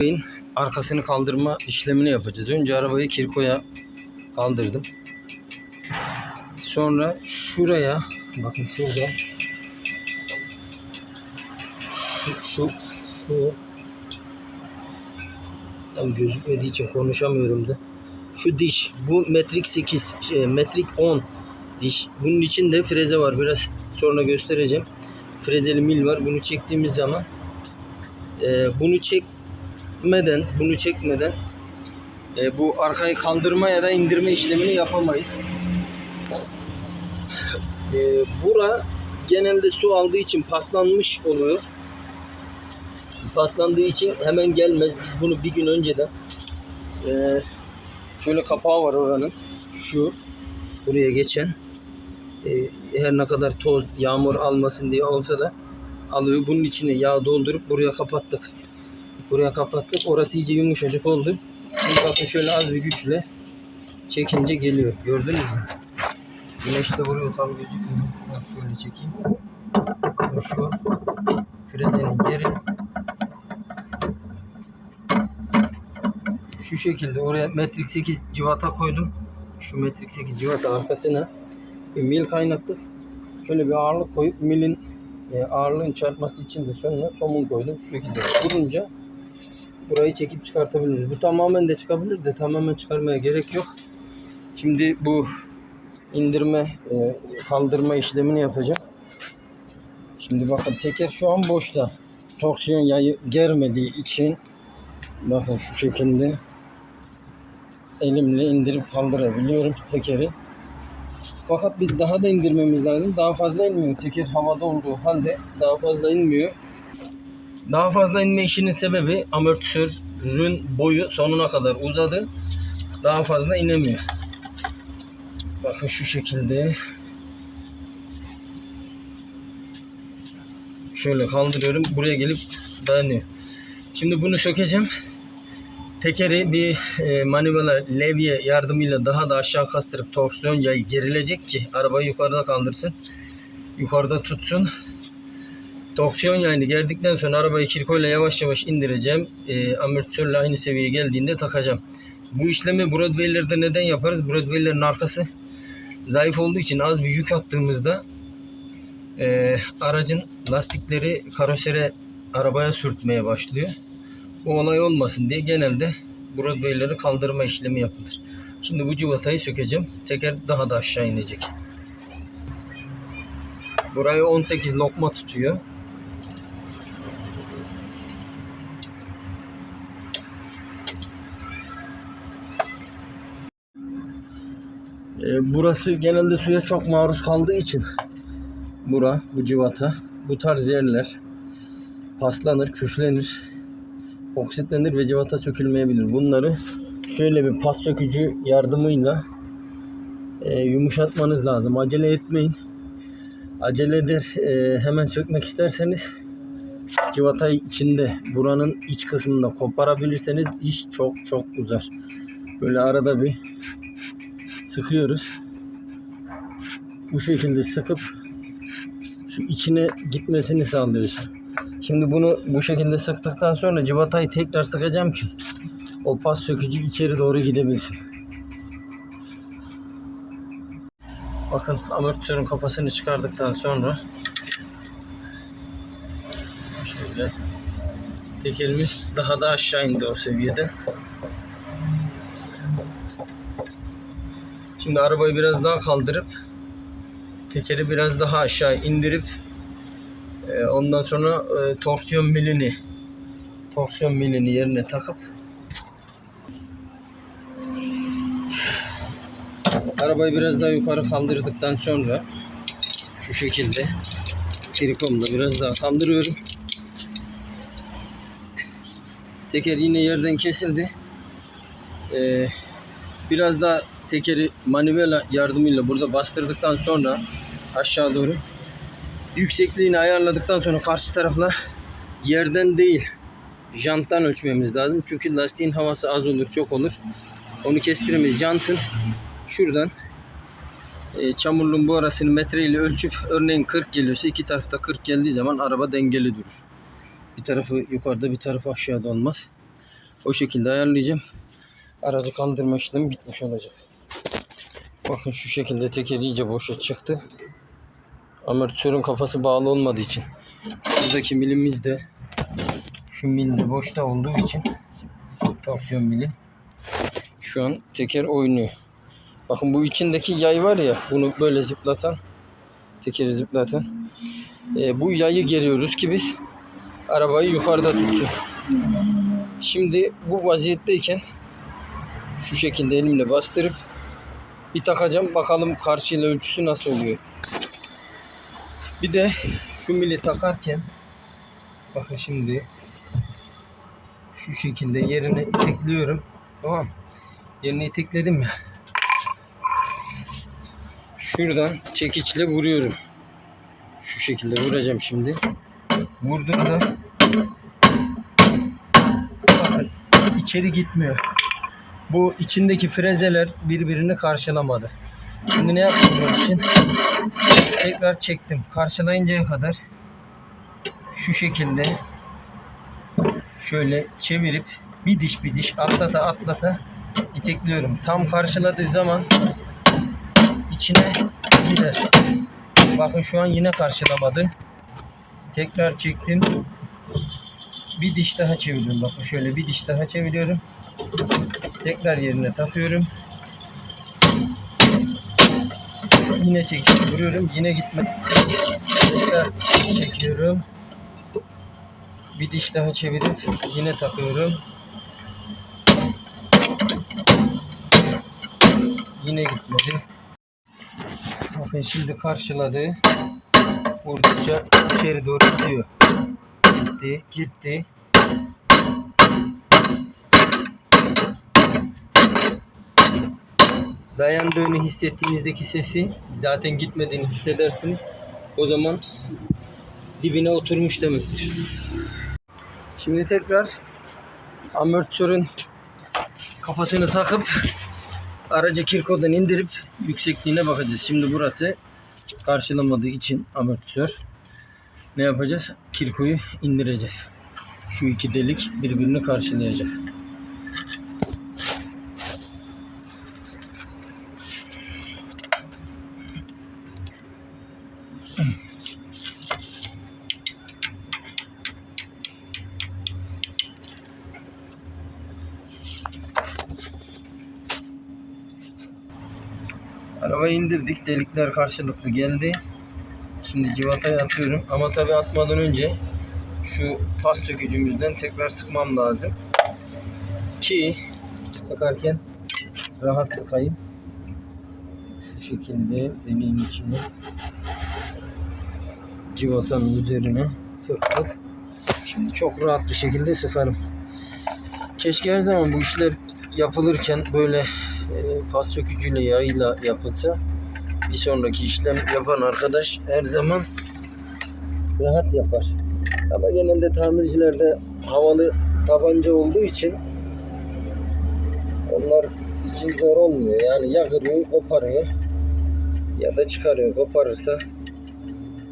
Arabanın arkasını kaldırma işlemini yapacağız. Önce arabayı kirkoya kaldırdım. Sonra şuraya bakın şurada şu şu şu tam gözükmediği için konuşamıyorum da. Şu diş bu metrik 8 şey, metrik 10 diş. Bunun içinde freze var. Biraz sonra göstereceğim. Frezeli mil var. Bunu çektiğimiz zaman e, bunu çekmeden bunu çekmeden e, bu arkayı kaldırma ya da indirme işlemini yapamayız. E, bura genelde su aldığı için paslanmış oluyor. Paslandığı için hemen gelmez. Biz bunu bir gün önceden e, şöyle kapağı var oranın. Şu buraya geçen e, her ne kadar toz, yağmur almasın diye olsa da alıyor. Bunun içine yağ doldurup buraya kapattık. Buraya kapattık. Orası iyice yumuşacık oldu. Şimdi bakın şöyle az bir güçle çekince geliyor. Gördünüz mü? Güneş de vuruyor tam gözükmüyor. Şöyle çekeyim. Şu frezenin yeri şu şekilde oraya metrik 8 civata koydum. Şu metrik 8 civata arkasına bir mil kaynattık. Şöyle bir ağırlık koyup milin e, ağırlığın çarpması için de sonra somun koydum. Şu şekilde vurunca burayı çekip çıkartabiliriz. Bu tamamen de çıkabilir de tamamen çıkarmaya gerek yok. Şimdi bu indirme, e, kaldırma işlemini yapacağım. Şimdi bakın teker şu an boşta. Torsiyon yayı germediği için bakın şu şekilde elimle indirip kaldırabiliyorum tekeri. Fakat biz daha da indirmemiz lazım. Daha fazla inmiyor. Teker havada olduğu halde daha fazla inmiyor. Daha fazla inme işinin sebebi amortisörün boyu sonuna kadar uzadı. Daha fazla inemiyor. Bakın şu şekilde. Şöyle kaldırıyorum. Buraya gelip dayanıyor. Şimdi bunu sökeceğim. Tekeri bir e, manivela levye yardımıyla daha da aşağı kastırıp torsiyon yayı gerilecek ki arabayı yukarıda kaldırsın. Yukarıda tutsun. Torsiyon yayını gerdikten sonra arabayı kirkoyla yavaş yavaş indireceğim. E, amortisörle aynı seviyeye geldiğinde takacağım. Bu işlemi Broadway'lerde neden yaparız? Broadway'lerin arkası zayıf olduğu için az bir yük attığımızda e, aracın lastikleri karosere arabaya sürtmeye başlıyor. Bu olay olmasın diye genelde Broadway'leri kaldırma işlemi yapılır. Şimdi bu civatayı sökeceğim. Teker daha da aşağı inecek. Burayı 18 lokma tutuyor. Ee, burası genelde suya çok maruz kaldığı için bura, bu civata, bu tarz yerler paslanır, küflenir, oksitlenir ve civata sökülmeyebilir. Bunları şöyle bir pas sökücü yardımıyla e, yumuşatmanız lazım. Acele etmeyin. Acele eder e, hemen sökmek isterseniz civatayı içinde buranın iç kısmında koparabilirseniz iş çok çok uzar. Böyle arada bir sıkıyoruz. Bu şekilde sıkıp şu içine gitmesini sağlıyoruz. Şimdi bunu bu şekilde sıktıktan sonra civatayı tekrar sıkacağım ki o pas sökücü içeri doğru gidebilsin. Bakın amortisörün kafasını çıkardıktan sonra şöyle tekerimiz daha da aşağı indi o seviyede. Şimdi arabayı biraz daha kaldırıp tekeri biraz daha aşağı indirip e, ondan sonra e, torsiyon milini torsiyon milini yerine takıp arabayı biraz daha yukarı kaldırdıktan sonra şu şekilde trikomla biraz daha kaldırıyorum. Teker yine yerden kesildi. Ee, biraz daha tekeri manivela yardımıyla burada bastırdıktan sonra aşağı doğru yüksekliğini ayarladıktan sonra karşı tarafla yerden değil janttan ölçmemiz lazım. Çünkü lastiğin havası az olur çok olur. Onu kestiremeyiz. Jantın şuradan e, çamurluğun bu arasını metreyle ölçüp örneğin 40 geliyorsa iki tarafta 40 geldiği zaman araba dengeli durur. Bir tarafı yukarıda bir tarafı aşağıda olmaz. O şekilde ayarlayacağım. Aracı kaldırma işlemi bitmiş olacak. Bakın şu şekilde teker iyice boşa çıktı. Amortisörün kafası bağlı olmadığı için. Buradaki milimiz de şu mil de boşta olduğu için torsiyon mili. Şu an teker oynuyor. Bakın bu içindeki yay var ya bunu böyle zıplatan tekeri zıplatan. E, bu yayı geriyoruz ki biz arabayı yukarıda tutsun. Şimdi bu vaziyetteyken şu şekilde elimle bastırıp bir takacağım. Bakalım karşıyla ölçüsü nasıl oluyor. Bir de şu mili takarken bakın şimdi şu şekilde yerine itekliyorum. Tamam. Yerine itekledim ya. Şuradan çekiçle vuruyorum. Şu şekilde vuracağım şimdi. Vurduğumda bakın içeri gitmiyor. Bu içindeki frezeler birbirini karşılamadı. Şimdi ne yaptım bunun için? Tekrar çektim. Karşılayıncaya kadar şu şekilde şöyle çevirip bir diş bir diş atlata atlata itekliyorum. Tam karşıladığı zaman içine gider. Bakın şu an yine karşılamadı. Tekrar çektim. Bir diş daha çeviriyorum. Bakın şöyle bir diş daha çeviriyorum. Tekrar yerine takıyorum. Yine çekip. Yine gitme. Tekrar çekiyorum. Bir diş daha çevirip yine takıyorum. Yine gitmedi. Bakın şimdi karşıladı. Vurdukça içeri doğru gidiyor. Gitti, gitti. Dayandığını hissettiğinizdeki sesi zaten gitmediğini hissedersiniz. O zaman dibine oturmuş demektir. Şimdi tekrar amortisörün kafasını takıp aracı kirkodan indirip yüksekliğine bakacağız. Şimdi burası karşılamadığı için amortisör ne yapacağız? Kirkoyu indireceğiz. Şu iki delik birbirini karşılayacak. Arabayı indirdik. Delikler karşılıklı geldi. Şimdi civatayı atıyorum. Ama tabi atmadan önce şu pas sökücümüzden tekrar sıkmam lazım. Ki sıkarken rahat sıkayım. Şu şekilde deliğin içine civatanın üzerine sıktık. Şimdi çok rahat bir şekilde sıkarım. Keşke her zaman bu işler yapılırken böyle e, pas sökücüyle yağıyla yapılsa bir sonraki işlem yapan arkadaş her zaman rahat yapar. Ama genelde tamircilerde havalı tabanca olduğu için onlar için zor olmuyor. Yani ya kırıyor, koparıyor ya da çıkarıyor. Koparırsa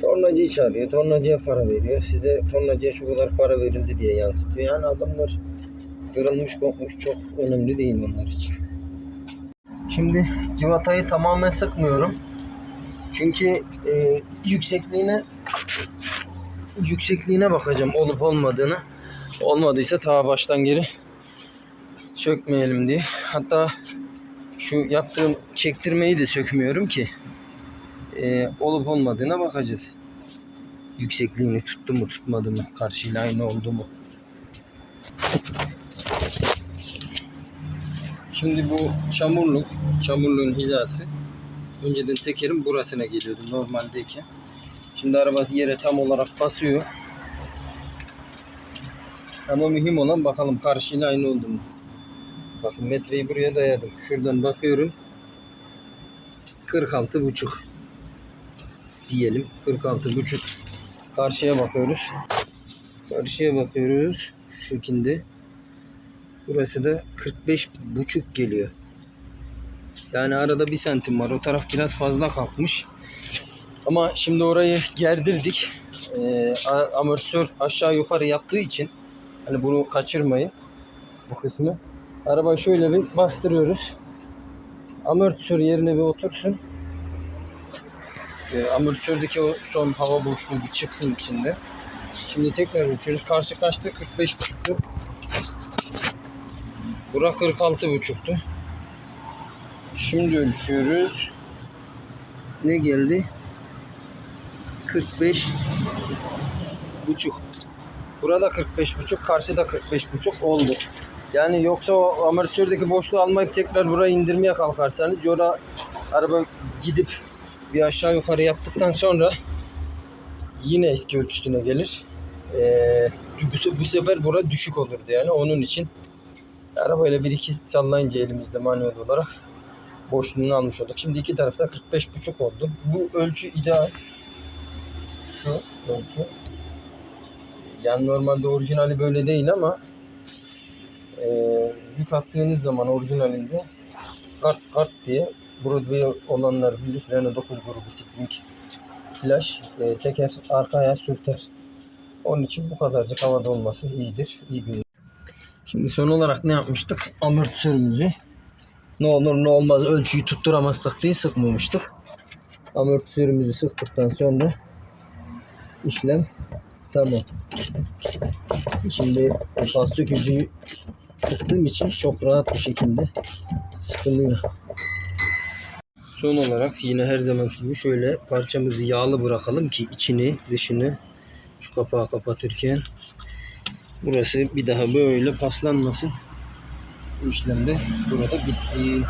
tornacıyı çağırıyor. Tornacıya para veriyor. Size tornacıya şu kadar para verildi diye yansıtıyor. Yani adamlar kırılmış kopmuş çok önemli değil onlar için. Şimdi civatayı tamamen sıkmıyorum. Çünkü e, yüksekliğine yüksekliğine bakacağım olup olmadığını. Olmadıysa ta baştan geri sökmeyelim diye. Hatta şu yaptığım çektirmeyi de sökmüyorum ki e, olup olmadığına bakacağız. Yüksekliğini tuttu mu tutmadı mı? Karşıyla aynı oldu mu? Şimdi bu çamurluk, çamurluğun hizası önceden tekerin burasına geliyordu normaldeyken. Şimdi araba yere tam olarak basıyor. Ama mühim olan bakalım karşıyla aynı oldu mu? Bakın metreyi buraya dayadım. Şuradan bakıyorum. 46 buçuk diyelim. 46 buçuk. Karşıya bakıyoruz. Karşıya bakıyoruz. Şu şekilde. Burası da 45 buçuk geliyor. Yani arada bir santim var. O taraf biraz fazla kalkmış. Ama şimdi orayı gerdirdik. A- amortisör aşağı yukarı yaptığı için hani bunu kaçırmayın. bu kısmı. Arabayı şöyle bir bastırıyoruz. Amortisör yerine bir otursun. E, amortisördeki o son hava boşluğu bir çıksın içinde. Şimdi tekrar ölçüyoruz. Karşı kaçtı? 45.5'tu. Bura 46.5'tu. Şimdi ölçüyoruz. Ne geldi? 45 buçuk. Burada 45 buçuk, karşıda 45 buçuk oldu. Yani yoksa o amortisördeki boşluğu almayıp tekrar buraya indirmeye kalkarsanız yola araba gidip bir aşağı yukarı yaptıktan sonra yine eski ölçüsüne gelir. Ee, bu, bu sefer bura düşük olurdu yani onun için arabayla bir iki sallayınca elimizde manuel olarak boşluğunu almış olduk. Şimdi iki tarafta 45,5 oldu. Bu ölçü ideal. Şu ölçü. Yani normalde orijinali böyle değil ama e, yük attığınız zaman orijinalinde kart kart diye Broadway olanlar bilir. Renault 9 grubu Spring Flash e, teker arkaya sürter. Onun için bu kadarcık havada olması iyidir. İyi günler. Şimdi son olarak ne yapmıştık? Amortisörümüzü ne olur ne olmaz ölçüyü tutturamazsak diye sıkmamıştık. Amortisörümüzü sıktıktan sonra işlem tamam. Şimdi pas sökücüyü sıktığım için çok rahat bir şekilde sıkılıyor. Son olarak yine her zamanki gibi şöyle parçamızı yağlı bırakalım ki içini dışını şu kapağı kapatırken burası bir daha böyle paslanmasın. Bu işlem de burada bitsin.